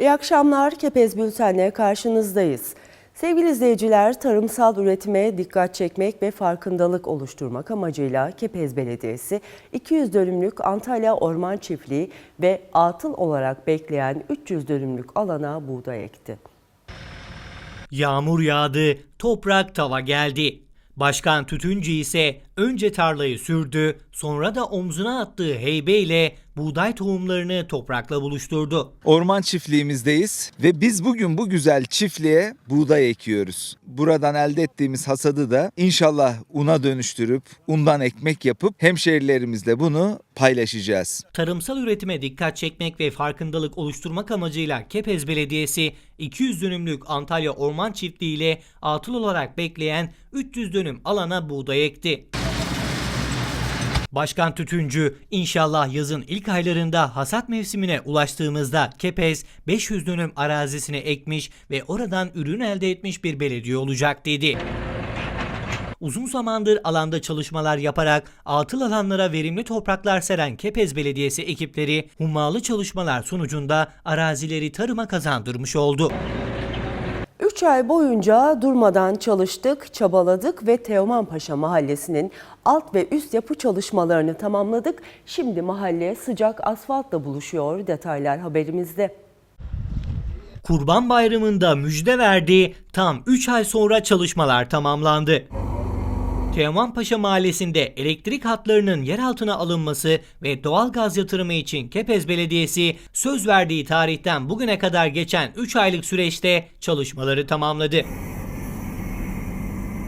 İyi akşamlar. Kepez Bülten'le karşınızdayız. Sevgili izleyiciler, tarımsal üretime dikkat çekmek ve farkındalık oluşturmak amacıyla Kepez Belediyesi 200 dönümlük Antalya Orman Çiftliği ve atıl olarak bekleyen 300 dönümlük alana buğday ekti. Yağmur yağdı, toprak tava geldi. Başkan Tütüncü ise önce tarlayı sürdü, sonra da omzuna attığı heybeyle buğday tohumlarını toprakla buluşturdu. Orman çiftliğimizdeyiz ve biz bugün bu güzel çiftliğe buğday ekiyoruz. Buradan elde ettiğimiz hasadı da inşallah una dönüştürüp undan ekmek yapıp hemşehrilerimizle bunu paylaşacağız. Tarımsal üretime dikkat çekmek ve farkındalık oluşturmak amacıyla Kepez Belediyesi 200 dönümlük Antalya Orman Çiftliği ile atıl olarak bekleyen 300 dönüm alana buğday ekti. Başkan Tütüncü, inşallah yazın ilk aylarında hasat mevsimine ulaştığımızda Kepez 500 dönüm arazisine ekmiş ve oradan ürün elde etmiş bir belediye olacak dedi. Uzun zamandır alanda çalışmalar yaparak atıl alanlara verimli topraklar seren Kepez Belediyesi ekipleri hummalı çalışmalar sonucunda arazileri tarıma kazandırmış oldu. 3 ay boyunca durmadan çalıştık, çabaladık ve Teoman Paşa Mahallesi'nin alt ve üst yapı çalışmalarını tamamladık. Şimdi mahalle sıcak asfaltla buluşuyor. Detaylar haberimizde. Kurban Bayramı'nda müjde verdi, tam 3 ay sonra çalışmalar tamamlandı. Teomanpaşa Mahallesi'nde elektrik hatlarının yer altına alınması ve doğal gaz yatırımı için Kepez Belediyesi söz verdiği tarihten bugüne kadar geçen 3 aylık süreçte çalışmaları tamamladı.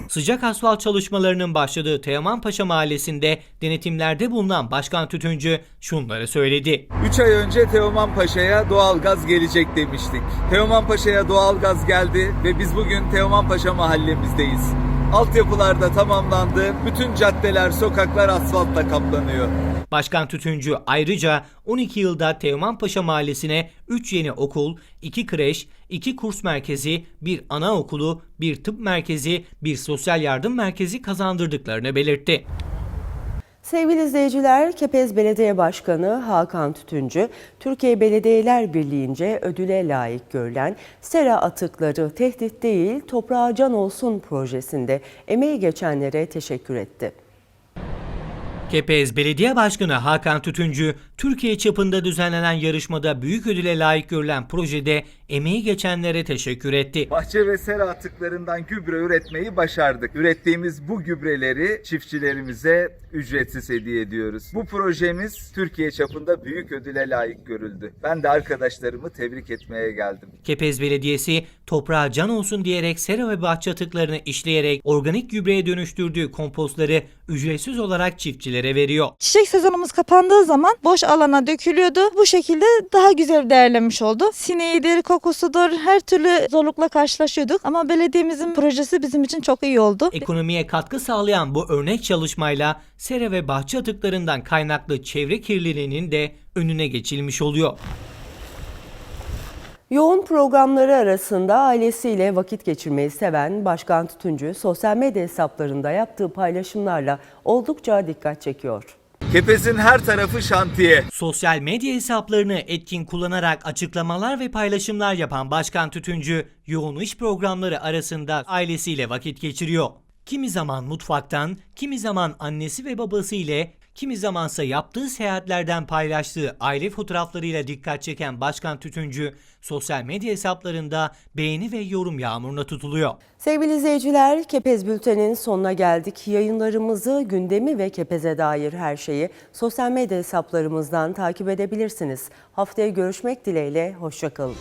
Sıcak asfalt çalışmalarının başladığı Teomanpaşa Mahallesi'nde denetimlerde bulunan Başkan Tütüncü şunları söyledi. 3 ay önce Teoman Paşa'ya doğalgaz gelecek demiştik. Teoman Paşa'ya doğalgaz geldi ve biz bugün Teoman Paşa mahallemizdeyiz. Altyapılar da tamamlandı. Bütün caddeler, sokaklar asfaltla kaplanıyor. Başkan Tütüncü ayrıca 12 yılda Teomanpaşa Mahallesi'ne 3 yeni okul, 2 kreş, 2 kurs merkezi, 1 anaokulu, 1 tıp merkezi, 1 sosyal yardım merkezi kazandırdıklarını belirtti. Sevgili izleyiciler, Kepez Belediye Başkanı Hakan Tütüncü, Türkiye Belediyeler Birliği'nce ödüle layık görülen Sera Atıkları Tehdit Değil, Toprağa Can Olsun projesinde emeği geçenlere teşekkür etti. Kepez Belediye Başkanı Hakan Tütüncü, Türkiye çapında düzenlenen yarışmada büyük ödüle layık görülen projede emeği geçenlere teşekkür etti. Bahçe ve sera atıklarından gübre üretmeyi başardık. Ürettiğimiz bu gübreleri çiftçilerimize ücretsiz hediye ediyoruz. Bu projemiz Türkiye çapında büyük ödüle layık görüldü. Ben de arkadaşlarımı tebrik etmeye geldim. Kepez Belediyesi toprağa can olsun diyerek sera ve bahçe atıklarını işleyerek organik gübreye dönüştürdüğü kompostları ücretsiz olarak çiftçilere veriyor. Çiçek sezonumuz kapandığı zaman boş alana dökülüyordu. Bu şekilde daha güzel değerlenmiş oldu. Sineğidir, kokusudur her türlü zorlukla karşılaşıyorduk. Ama belediyemizin projesi bizim için çok iyi oldu. Ekonomiye katkı sağlayan bu örnek çalışmayla sera ve bahçe atıklarından kaynaklı çevre kirliliğinin de önüne geçilmiş oluyor. Yoğun programları arasında ailesiyle vakit geçirmeyi seven Başkan Tütüncü, sosyal medya hesaplarında yaptığı paylaşımlarla oldukça dikkat çekiyor. Kepez'in her tarafı şantiye. Sosyal medya hesaplarını etkin kullanarak açıklamalar ve paylaşımlar yapan Başkan Tütüncü, yoğun iş programları arasında ailesiyle vakit geçiriyor. Kimi zaman mutfaktan, kimi zaman annesi ve babası ile, kimi zamansa yaptığı seyahatlerden paylaştığı aile fotoğraflarıyla dikkat çeken Başkan Tütüncü, sosyal medya hesaplarında beğeni ve yorum yağmuruna tutuluyor. Sevgili izleyiciler, Kepez Bülten'in sonuna geldik. Yayınlarımızı, gündemi ve Kepez'e dair her şeyi sosyal medya hesaplarımızdan takip edebilirsiniz. Haftaya görüşmek dileğiyle, hoşçakalın.